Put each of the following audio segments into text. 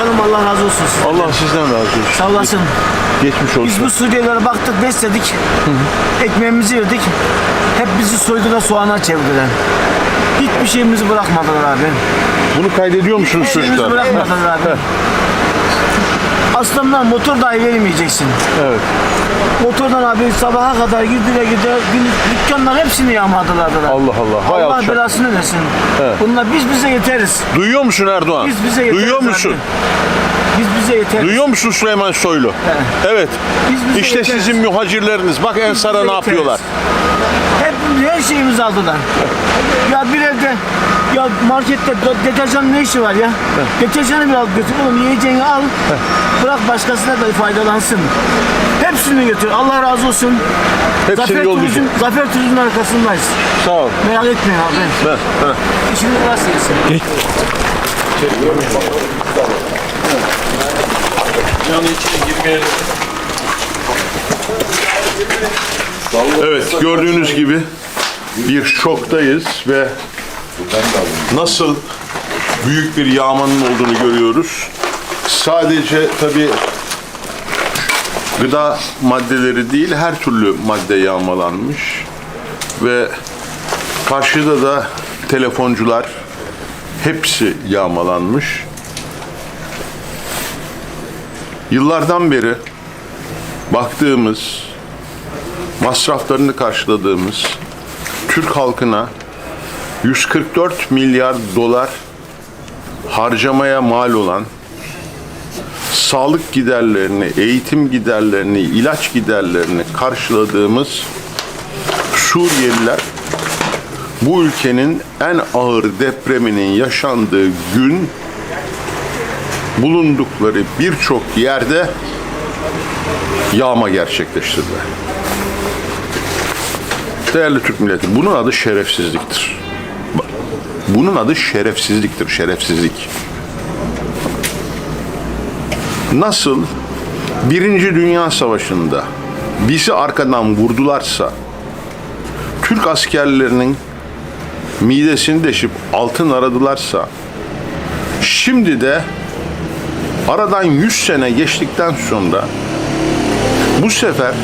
başkanım Allah razı olsun. sizden. Allah sizden razı olsun. Sağ olasın. Geçmiş olsun. Biz bu Suriyelilere baktık, besledik. Ekmeğimizi verdik. Hep bizi soydular, soğana çevirdiler. Hiçbir şeyimizi bırakmadılar abi. Bunu kaydediyor musunuz Hiçbir şeyimizi çocuklar? bırakmadılar abi. Aslanlar motor dahi vermeyeceksin. Evet. Motordan abi sabaha kadar gidiler gidiler. Gün, dükkanlar hepsini yağmaladılar. Allah Allah. Vay Allah alçak. belasını versin. Evet. Bunlar biz bize yeteriz. Duyuyor musun Erdoğan? Biz bize yeteriz. Duyuyor abi. Biz bize yeteriz. Duyuyor musun Süleyman Soylu? Evet. Biz İşte yeteriz. sizin muhacirleriniz. Bak Ensar'a ne yapıyorlar. Hep her şeyimizi aldılar. Ya bir evde ya markette de- deterjan ne işi var ya? Deterjanı bir al götür oğlum yiyeceğini al. Bırak başkasına da faydalansın. Hepsini götür. Allah razı olsun. Hepsini Zafer yollayacak. Turizm, Zafer Turizm'in arkasındayız. Sağ ol. Merak etmeyin abi. Ver, ver. Evet gördüğünüz gibi bir şoktayız ve nasıl büyük bir yağmanın olduğunu görüyoruz. Sadece tabii gıda maddeleri değil her türlü madde yağmalanmış ve karşıda da telefoncular hepsi yağmalanmış. Yıllardan beri baktığımız masraflarını karşıladığımız Türk halkına 144 milyar dolar harcamaya mal olan sağlık giderlerini, eğitim giderlerini, ilaç giderlerini karşıladığımız Suriyeliler bu ülkenin en ağır depreminin yaşandığı gün bulundukları birçok yerde yağma gerçekleştirdiler. Değerli Türk milleti, bunun adı şerefsizliktir. Bunun adı şerefsizliktir, şerefsizlik. Nasıl Birinci Dünya Savaşı'nda bizi arkadan vurdularsa, Türk askerlerinin midesini deşip altın aradılarsa, şimdi de aradan 100 sene geçtikten sonra bu sefer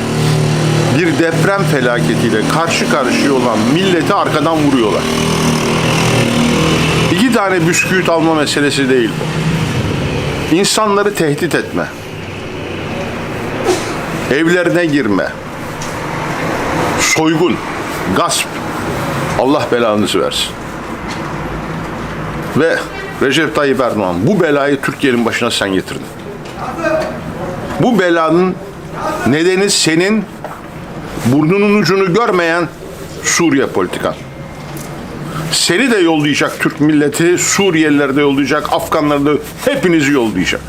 bir deprem felaketiyle karşı karşıya olan milleti arkadan vuruyorlar. İki tane bisküvit alma meselesi değil bu. İnsanları tehdit etme. Evlerine girme. Soygun, gasp. Allah belanızı versin. Ve Recep Tayyip Erdoğan bu belayı Türkiye'nin başına sen getirdin. Bu belanın nedeni senin burnunun ucunu görmeyen Suriye politikan. Seni de yollayacak Türk milleti, Suriyeliler de yollayacak, Afganlar da hepinizi yollayacak.